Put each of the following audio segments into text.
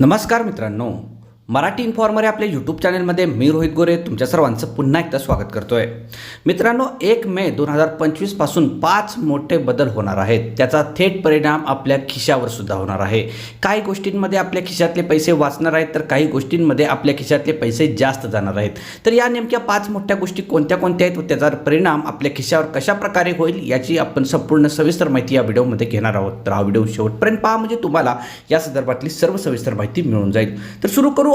नमस्कार मित्रांनो. मराठी इन्फॉर्मर आपल्या यूट्यूब चॅनलमध्ये मी रोहित गोरे तुमच्या सर्वांचं पुन्हा एकदा स्वागत करतोय. मित्रांनो एक मे दोन हजार पंचवीसपासून पाच मोठे बदल होणार आहेत. त्याचा थेट परिणाम आपल्या खिशावर सुद्धा होणार आहे. काही गोष्टींमध्ये आपल्या खिशातले पैसे वाचणार आहेत तर काही गोष्टींमध्ये आपल्या खिशातले पैसे जास्त जाणार आहेत. तर या नेमक्या पाच मोठ्या गोष्टी कोणत्या कोणत्या आहेत व त्याचा परिणाम आपल्या खिशावर कशा प्रकारे होईल याची आपण संपूर्ण सविस्तर माहिती या व्हिडिओमध्ये घेणार आहोत. तर हा व्हिडिओ शेवटपर्यंत पहा म्हणजे तुम्हाला या संदर्भातली सर्व सविस्तर माहिती मिळून जाईल. तर सुरू करू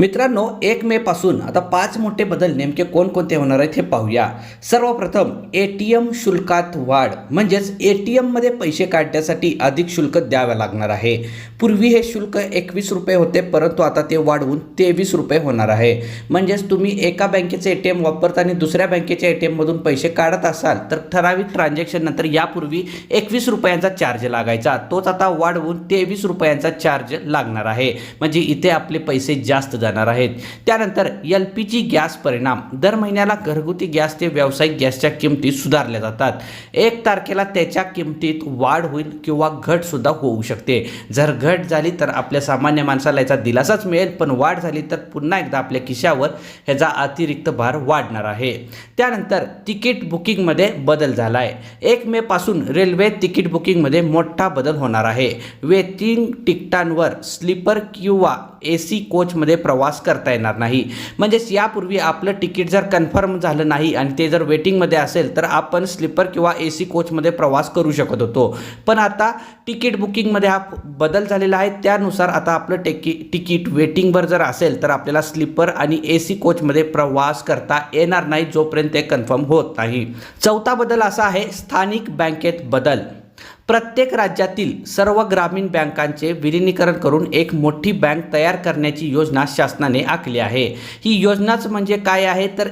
मित्रांनो एक मे पासून आता पाच मोठे बदल नेमके कोणकोणते होणार आहेत हे पाहूया. सर्वप्रथम ए टी एम शुल्कात वाढ म्हणजेच ए टी एममध्ये पैसे काढण्यासाठी अधिक शुल्क द्यावं लागणार आहे. पूर्वी हे शुल्क एकवीस रुपये होते परंतु आता ते वाढवून तेवीस रुपये होणार आहे. म्हणजेच तुम्ही एका बँकेचे ए टी एम वापरता आणि दुसऱ्या बँकेच्या ए टी एममधून पैसे काढत असाल तर ठराविक ट्रान्झॅक्शन नंतर यापूर्वी एकवीस रुपयांचा चार्ज लागायचा. तोच आता वाढवून तेवीस रुपयांचा चार्ज लागणार आहे. म्हणजे इथे आपले पैसे जास्त जाणार आहेत. त्यानंतर एल पी जी गॅस परिणाम. दर महिन्याला घरगुती गॅस ते व्यावसायिक गॅसच्या किमती सुधारल्या जातात. एक तारखेला त्याच्या किमतीत वाढ होईल किंवा घट सुद्धा होऊ शकते. जर घट झाली तर आपल्या सामान्य माणसाला याचा दिलासाच मिळेल पण वाढ झाली तर पुन्हा एकदा आपल्या खिशावर ह्याचा अतिरिक्त भार वाढणार आहे. त्यानंतर तिकीट बुकिंगमध्ये बदल झाला आहे एक मे पासून रेल्वे तिकीट बुकिंगमध्ये मोठा बदल होणार आहे. वेटिंग तिकिटांवर स्लीपर किंवा ए सी कोचमध्ये प्रवास करता येणार नाही. म्हणजेच यापूर्वी आपलं तिकीट जर कन्फर्म झालं नाही आणि ते जर वेटिंगमध्ये असेल तर आपण स्लीपर किंवा ए सी कोचमध्ये प्रवास करू शकत होतो. पण आता तिकीट बुकिंगमध्ये हा बदल झालेला आहे. त्यानुसार आता आपलं टेकी तिकीट वेटिंगवर जर असेल तर आपल्याला स्लीपर आणि ए सी कोचमध्ये प्रवास करता येणार नाही जोपर्यंत ते कन्फर्म होत नाही. चौथा बदल असा आहे स्थानिक बँकेत बदल. प्रत्येक राज्यातील सर्व ग्रामीण बँकांचे विलिनीकरण करून एक मोठी बँक तयार करण्याची योजना शासनाने आखली आहे. ही योजनाच म्हणजे काय आहे? तर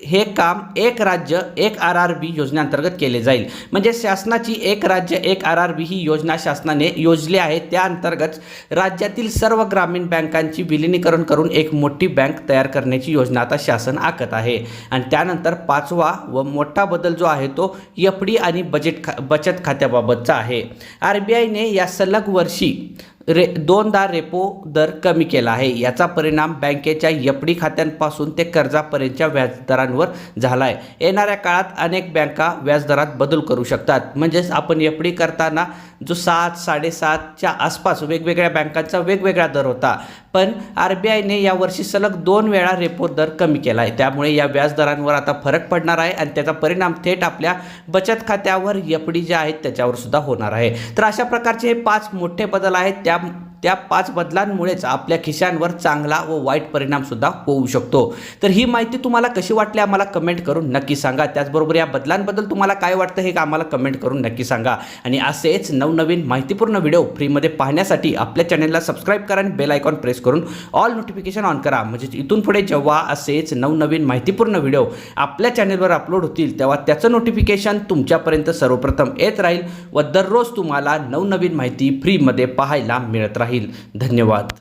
हे काम एक राज्य एक आर आर बी योजनेअंतर्गत केले जाईल. म्हणजे शासनाची एक राज्य एक आर आर बी ही योजना शासनाने योजली आहे. त्या अंतर्गत राज्यातील सर्व ग्रामीण बँकांची विलिनीकरण करून एक मोठी बँक तयार करण्याची योजना आता शासन आखत आहे. आणि त्यानंतर पाचवा व मोठा बदल जो आहे तो एफ डी आणि बजेट खा बचत खात्याबाबतचा आहे. आर बी आयने या सलग वर्षी रे दोनदा रेपो दर कमी केला आहे. याचा परिणाम बँकेच्या एफ डी खात्यांपासून ते कर्जापर्यंतच्या व्याजदरांवर झाला आहे येणाऱ्या काळात अनेक बँका व्याजदरात बदल करू शकतात. म्हणजेच आपण एफ डी करताना जो सात साडेसातच्या आसपास वेगवेगळ्या बँकांचा वेगवेगळा दर होता. पण आर बी आयने यावर्षी सलग दोन वेळा रेपो दर कमी केला आहे. त्यामुळे या व्याजदरांवर आता फरक पडणार आहे आणि त्याचा परिणाम थेट आपल्या बचत खात्यावर एफ डी ज्या आहेत त्याच्यावर सुद्धा होणार आहे. तर अशा प्रकारचे हे पाच मोठे बदल आहेत. त्या Sterben त्या पाच बदलांमुळेच आपल्या खिशांवर चांगला व वाईट परिणामसुद्धा होऊ शकतो. तर ही माहिती तुम्हाला कशी वाटली आम्हाला कमेंट करून नक्की सांगा. त्याचबरोबर या बदलांबद्दल तुम्हाला काय वाटतं हे आम्हाला कमेंट करून नक्की सांगा. आणि असेच नवनवीन माहितीपूर्ण व्हिडिओ फ्रीमध्ये पाहण्यासाठी आपल्या चॅनलला सबस्क्राईब करा आणि बेल आयकॉन प्रेस करून ऑल नोटिफिकेशन ऑन करा. म्हणजे इथून पुढे जेव्हा असेच नवनवीन माहितीपूर्ण व्हिडिओ आपल्या चॅनलवर अपलोड होतील तेव्हा त्याचं नोटिफिकेशन तुमच्यापर्यंत सर्वप्रथम येत राहील व दररोज तुम्हाला नवनवीन माहिती फ्रीमध्ये पाहायला मिळत राहील. राहील. धन्यवाद.